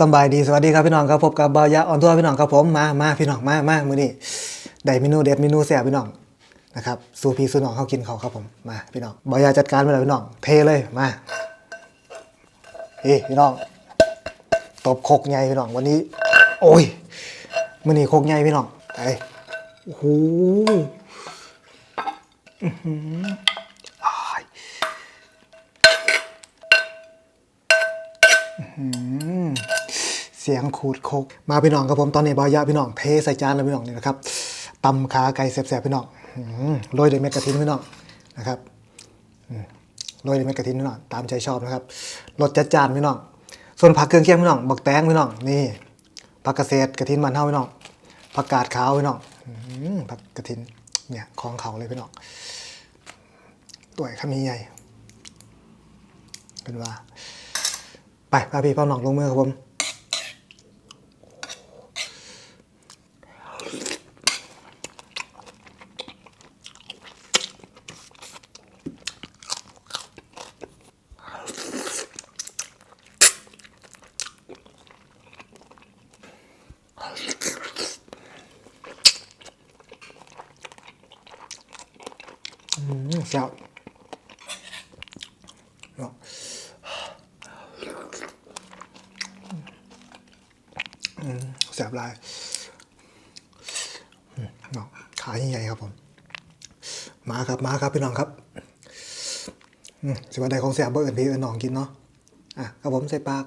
สบายดีสวัสดีครับพี่น้องครับพบกับเบายะออนทัวร์พี่น้องครับผมมามาพี่น้องมามามื้อนี้ได้เมนูเด็ดเมนูแซ่บพี่น้องนะครับสูพีสูน้องเขากินเขาครับผมมาพี่น้องเบายะจัดการไปเลยพี่น้องเทเลยมาเฮ้พี่น้องตบโคกใหญ่พี่น้องวันนี้ โอ้ยมื้อนี้โคกใหญ่พี่น้องไปโอ้โหอื้อหืออ้าย เสียงขูดโคกมาพี่น้องครับผมตอนนี้บอยะพี่น้องเทใส่จานแล้วพี่น้องนี่นะครับตำขาไก่แซ่บๆพี่น้องโรยด้วยเม็ดกระถินพี่น้องนะครับโรยด้วยเม็ดกระถินพี่น้องตามใจชอบนะครับรสจัดจานพี่น้องส่วนผักเครื่องเคียงพี่น้องบักแตงพี่น้องนี่ผักเกษตรกระถินมันเท่าพี่น้องผักกาดขาวพี่น้องผักกระถินเนี่ยของเขาเลยพี่น้องตัวขมีใหญ่เป็นว่า ไปพาพี่พ่อหน้องลงมือครับผม เนาแซ่บหลายอืมเนาะขาใหญ่ๆครับผม มาครับมาครับพี่น้องครับอืมสิว่าใดของแซ่บเบอร์อื่นพี่เอื่นน้องกินเนาะอะครับผมใส่ปาก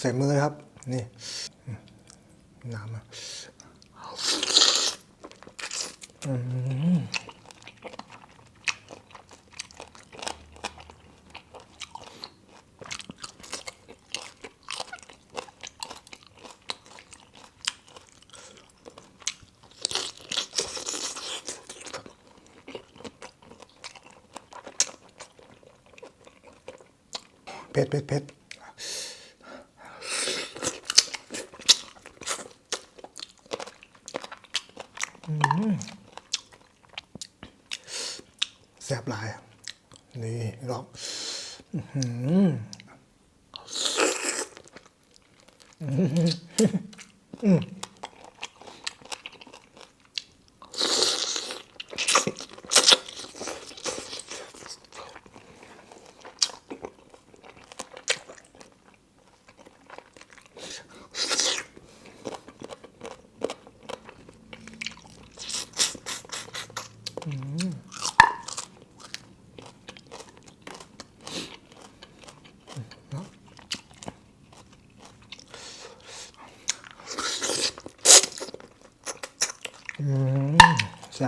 ใส่มือเลยครับ นี่น้ำอะเผ็ดเผ็ดเผ็ด แซ่บหลาย นี่ลองอืม อ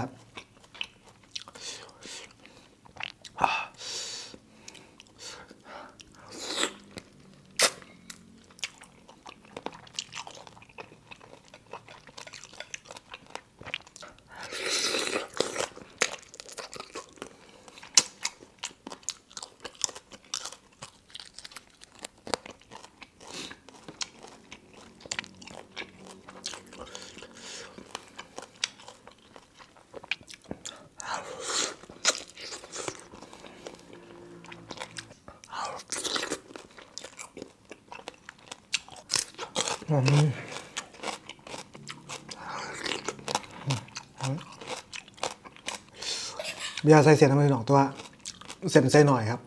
หืออืมเบียร์ใส่เสียน้ำมันหนองตัวเส้นใส่หน่อยครับ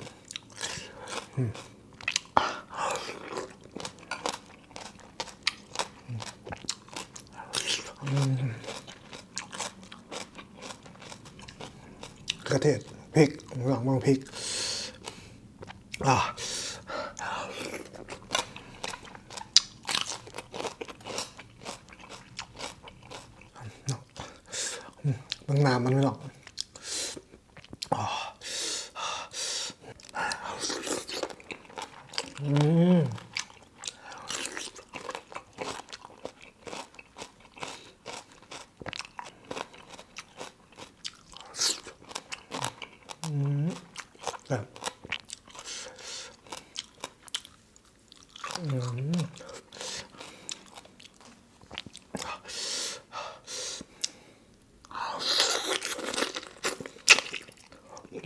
กระเทศพริกหลังบางพริก อ่า ต้องน้ำมันไม่หรอกอืมแบบอืม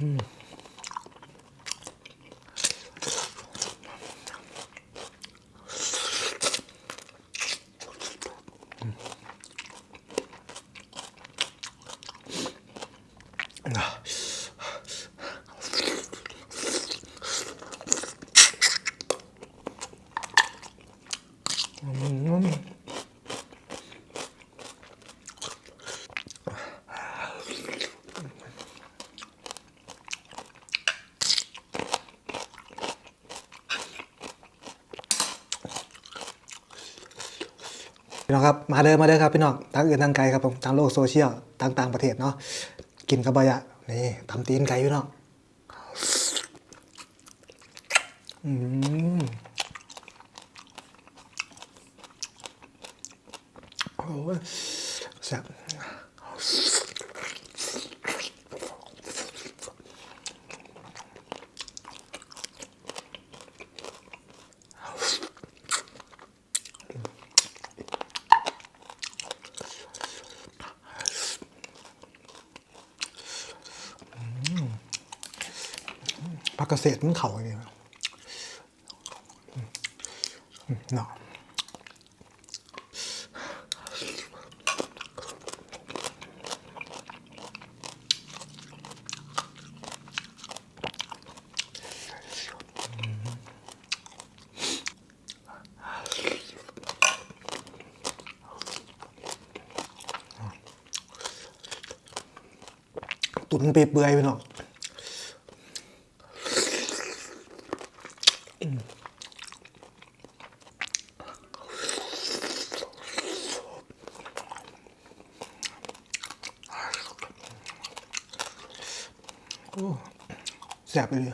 음. 음. 아. พี่น้องครับมาเด้อมาเด้อครับพี่น้องทางอื่นทางไกลครับผมทางโลกโซเชียลต่างต่างประเทศเนาะกินกระบายะนี่ตำตีนไก่พี่น้องอืมโอ้แซ่บ ผักเกษตรมันเข่าอย่างนี้อืมเนาะตุ๋นเปื่อยๆพี่น้อง แสบไปเลย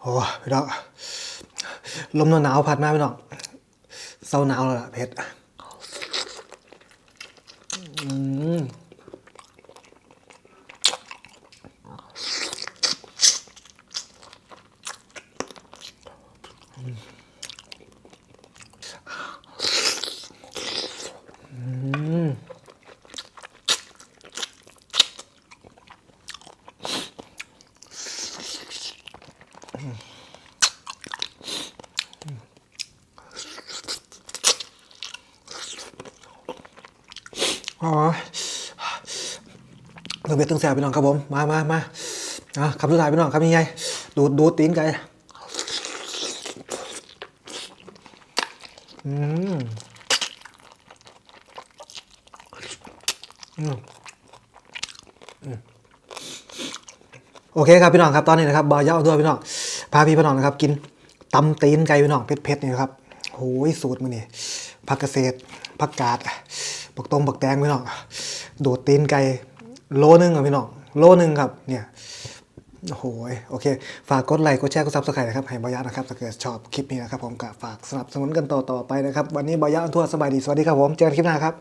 โอ้พี่น้องลมหนาวพัดมาพี่น้องเศร้าหนาวแล้วล่ะเพชร อ๋อเออเบ็ดตึงแสบพี่น้องครับผม มามามาอะคำสุดท้ายพี่น้องครับยังไงดูดดูดตีนไก่ อืมโอเคครับพี่น้องครับตอนนี้นะครับบอยาด้วยพี่น้องพาพี่พี่น้องนะครับ กินตำตีนไก่พี่น้องเผ็ดๆนี่นครับโอ้ยสูตรมันนี่ผักเกษตรผักกาดบักตงบักแตงพี่น้องดูดตีนไก่โลนึงอะพี่น้องโลนึงครับเนี่ย โอ้โหโอเค ฝากกดไลค์กดแชร์กดซับสไครต์นะครับให้บอยะนะครับถ้าเกิดชอบคลิปนี้นะครับผมก็ฝากสนับสนุนกันต่อๆไปนะครับ วันนี้บอยะทั่วสบายดี สวัสดีครับผม เจอกันคลิปหน้าครับ